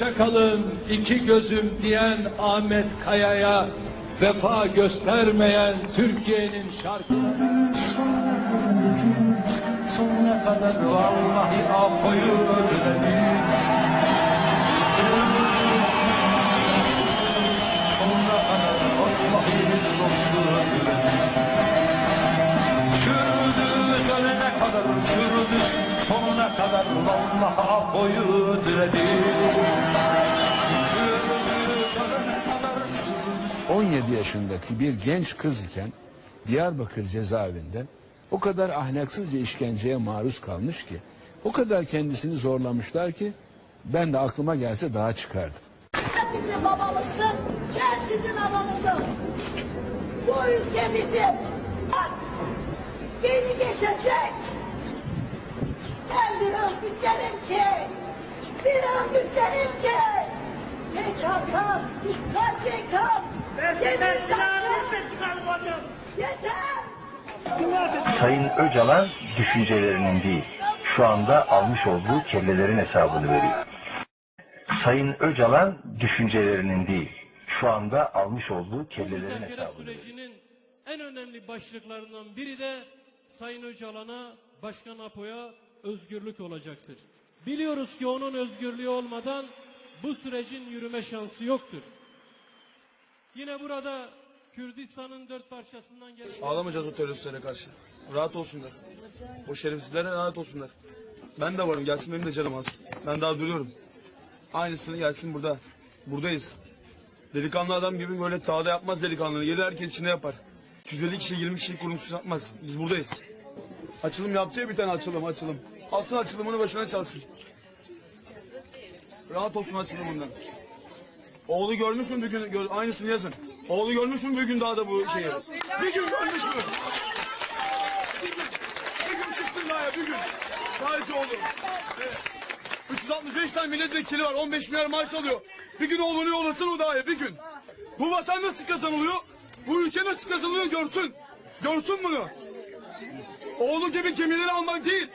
Hoşçakalın iki gözüm diyen Ahmet Kaya'ya vefa göstermeyen Türkiye'nin şarkıları. Sonuna kadar vallahi Apo'yu özledim. Sonuna kadar vallahi dostu özledim. Ölene kadar çürüdü sonuna kadar vallahi Apo'yu özledim. 17 yaşındaki bir genç kız iken Diyarbakır cezaevinde o kadar ahlaksızca işkenceye maruz kalmış ki o kadar kendisini zorlamışlar ki ben de aklıma gelse daha çıkardım. Bizim babamızsın, ben sizin ananızım. Bu ülke bizim. Bak, beni geçecek. Ben bir örgütlerim ki, bir örgütlerim ki. PKK, KCK, Yeter! Sayın Öcalan düşüncelerinin değil, şu anda almış olduğu kellelerin hesabını veriyor. Sayın Öcalan düşüncelerinin değil, şu anda almış olduğu kellelerin hesabını veriyor. sürecinin en önemli başlıklarından biri de Sayın Öcalan'a, Başkan Apo'ya özgürlük olacaktır. Biliyoruz ki onun özgürlüğü olmadan bu sürecin yürüme şansı yoktur. Yine burada Kürdistan'ın dört parçasından gelen... Ağlamayacağız o teröristlere karşı. Rahat olsunlar. O şerefsizlere rahat olsunlar. Ben de varım. Gelsin benim de canım az. Ben daha duruyorum. Aynısını gelsin burada. Buradayız. Delikanlı adam gibi böyle tağda yapmaz delikanlını. Gelir herkes içinde yapar. 250 kişi 20 kişi kurumsuz yapmaz. Biz buradayız. Açılım yaptı ya bir tane açılım açılım. Alsın açılımını başına çalsın. Rahat olsun açılımından. Oğlu görmüş mü bir gün? Gör, aynısını yazın. Oğlu görmüş mü bir gün daha da bu şeyi? Bir gün görmüş mü? Bir gün, bir gün çıksın daha ya bir gün. Sadece oğlu. Evet. 365 tane milletvekili var. 15 milyar maaş alıyor. Bir gün oğlunu yollasın o daha ya bir gün. Bu vatan nasıl kazanılıyor? Bu ülke nasıl kazanılıyor görsün. Görsün bunu. Oğlu gibi gemileri almak değil.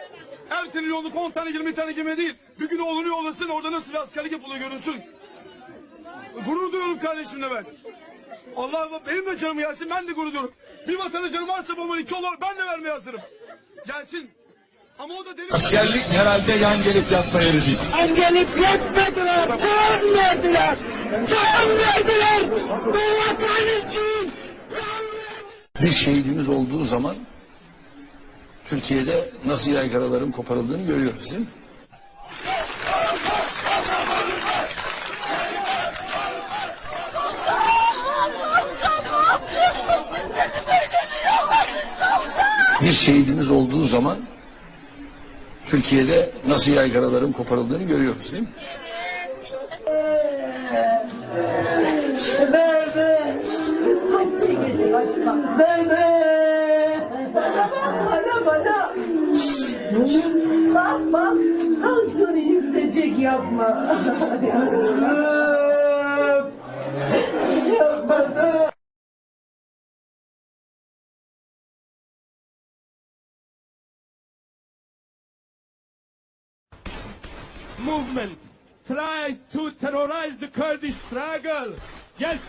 Her trilyonluk 10 tane 20 tane gemi değil. Bir gün oğlunu yollasın orada nasıl bir askerlik yapılıyor görünsün. Gurur duyuyorum kardeşimle ben. Allah Allah benim de canım gelsin ben de gurur duyuyorum. Bir vatana canım varsa bombanın iki olur ben de vermeye hazırım. Gelsin. Ama o da deli... Askerlik herhalde yan gelip yatma yeri değil. Gelip yetmediler, can verdiler, can verdiler. Bu vatan için. Bir şehidimiz olduğu zaman Türkiye'de nasıl yaygaraların koparıldığını görüyoruz değil mi? Bir şehidimiz olduğu zaman Türkiye'de nasıl yaygaraların koparıldığını görüyoruz değil mi? Bak. Tansiyonu yükselecek yapma. Yapma. Tries to terrorize the Kurdish struggle. Yes,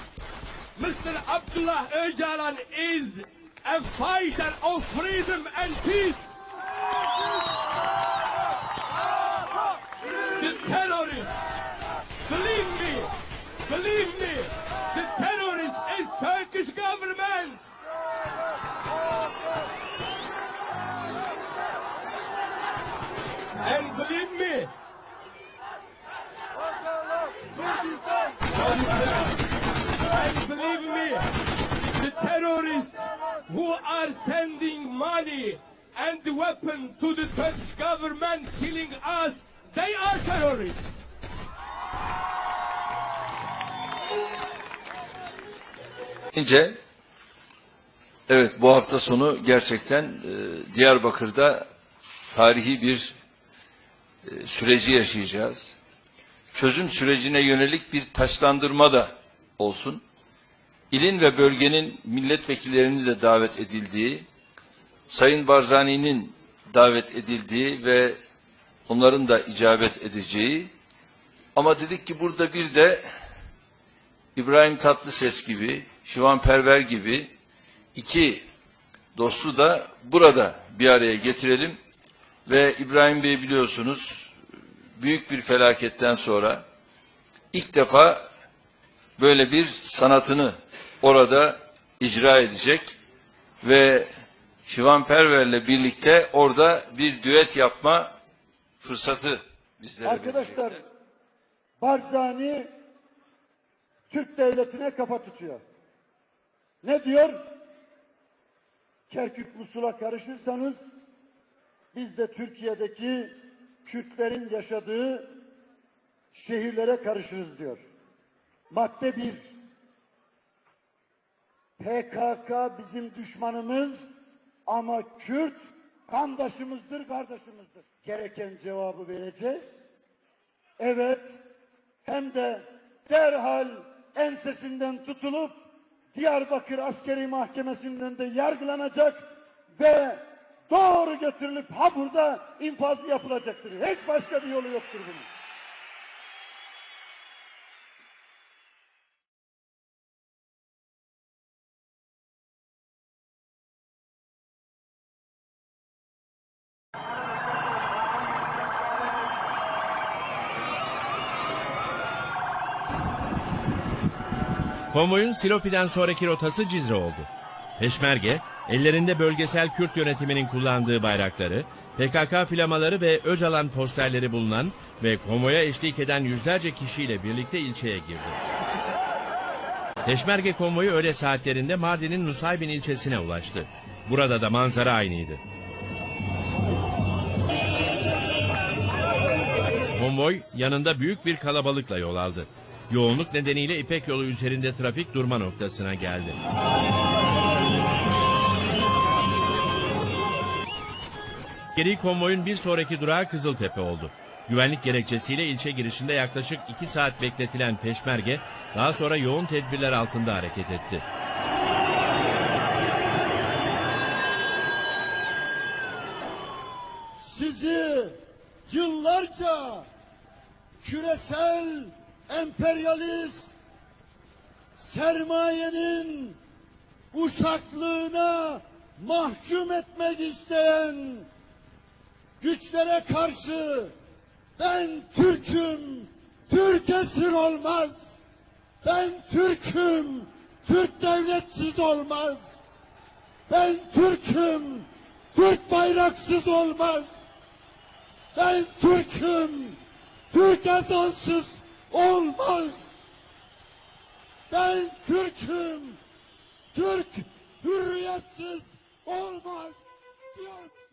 Mr. Abdullah Öcalan is a fighter of freedom and peace. The terrorist, believe me, believe me, the terrorist is Turkish government. And believe me, terrorists who are sending money and the weapon to the Turkish government killing us, they are terrorists. İnce, evet bu hafta sonu gerçekten e, Diyarbakır'da tarihi bir e, süreci yaşayacağız. Çözüm sürecine yönelik bir taşlandırma da olsun. İlin ve bölgenin milletvekillerinin de davet edildiği, Sayın Barzani'nin davet edildiği ve onların da icabet edeceği Ama dedik ki burada bir de İbrahim Tatlıses gibi, Şivan Perver gibi iki dostu da burada bir araya getirelim. Ve İbrahim Bey biliyorsunuz büyük bir felaketten sonra ilk defa böyle bir sanatını orada icra edecek ve Şivan Perver'le birlikte orada bir düet yapma fırsatı bizlere Arkadaşlar verecekler. Barzani Türk devletine kafa tutuyor. Ne diyor? Kerkük Musul'a karışırsanız biz de Türkiye'deki Kürtlerin yaşadığı şehirlere karışırız diyor. Madde bir. PKK bizim düşmanımız ama Kürt kandaşımızdır, kardeşimizdir. Gereken cevabı vereceğiz. Evet, hem de derhal ensesinden tutulup Diyarbakır Askeri Mahkemesi'nden de yargılanacak ve doğru götürülüp ha burada infazı yapılacaktır. Hiç başka bir yolu yoktur bunun. Konvoyun Silopi'den sonraki rotası Cizre oldu. Peşmerge, ellerinde bölgesel Kürt yönetiminin kullandığı bayrakları, PKK flamaları ve Öcalan posterleri bulunan ve konvoya eşlik eden yüzlerce kişiyle birlikte ilçeye girdi. Peşmerge konvoyu öğle saatlerinde Mardin'in Nusaybin ilçesine ulaştı. Burada da manzara aynıydı. Konvoy yanında büyük bir kalabalıkla yol aldı. Yoğunluk nedeniyle İpek yolu üzerinde trafik durma noktasına geldi. Geri konvoyun bir sonraki durağı Kızıltepe oldu. Güvenlik gerekçesiyle ilçe girişinde yaklaşık iki saat bekletilen peşmerge daha sonra yoğun tedbirler altında hareket etti. sizi yıllarca küresel emperyalist sermayenin uşaklığına mahkum etmek isteyen güçlere karşı ben Türk'üm, Türk olmaz. Ben Türk'üm, Türk devletsiz olmaz. Ben Türk'üm, Türk bayraksız olmaz. Ben Türk'üm, Türk ezansız olmaz. Ben Türk'üm, Türk hürriyetsiz olmaz. Diyor.